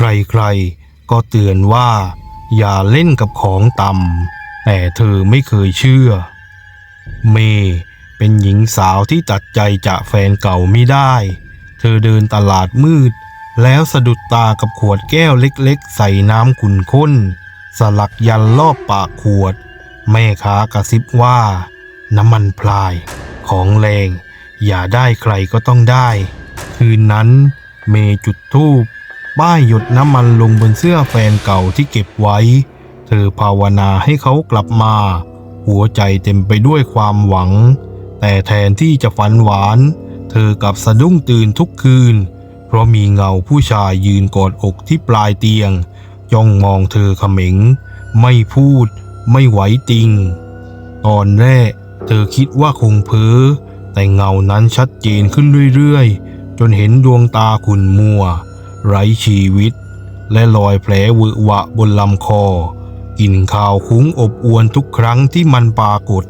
ใครๆ ก็เตือนว่า อย่าเล่นกับของต่ำแต่เธอไม่เคยเชื่อ เมเป็นหญิงสาวที่ตัดใจจากแฟนเก่าไม่ได้ เธอเดินตลาดมืด แล้วสะดุดตากับขวดแก้วเล็กๆ ใส่น้ำขุ่นข้น สลักยันรอบปากขวด แม่ค้ากระซิบว่า น้ำมันพลาย ของแรง อย่าได้ใครก็ต้องได้ คืนนั้นเมจุดธูป ป้ายหยดน้ำมันลงบนเสื้อแฟนเก่าที่เก็บไว้ เธอภาวนาให้เขากลับมา หัวใจเต็มไปด้วยความหวัง แต่แทนที่จะฝันหวาน เธอกลับสะดุ้งตื่นทุกคืน เพราะมีเงาผู้ชายยืนกอดอกที่ปลายเตียงจ้องมองเธอเขม็ง ไม่พูด ไม่ไหวติง ตอนแรก เธอคิดว่าคงเพ้อแต่เงานั้นชัดเจนขึ้นเรื่อยๆ จนเห็นดวงตาขุ่นมัว ไร้ชีวิต และรอยแผลวึวะบนลำคอ กลิ่นข่าวคุ้งอบอวนทุกครั้งที่มันปรากฏ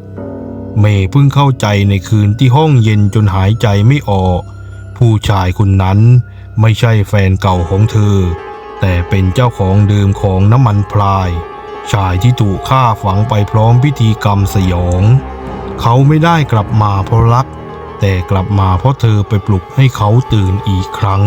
เมย์เพิ่งเข้าใจในคืนที่ห้องเย็นจนหายใจไม่ออก ผู้ชายคนนั้นไม่ใช่แฟนเก่าของเธอ แต่เป็นเจ้าของเดิมของน้ำมันพลาย ชายที่ถูกฆ่าฝังไปพร้อมพิธีกรรมสยอง เขาไม่ได้กลับมาเพราะรัก แต่กลับมาเพราะเธอไปปลุกให้เขาตื่นอีกครั้ง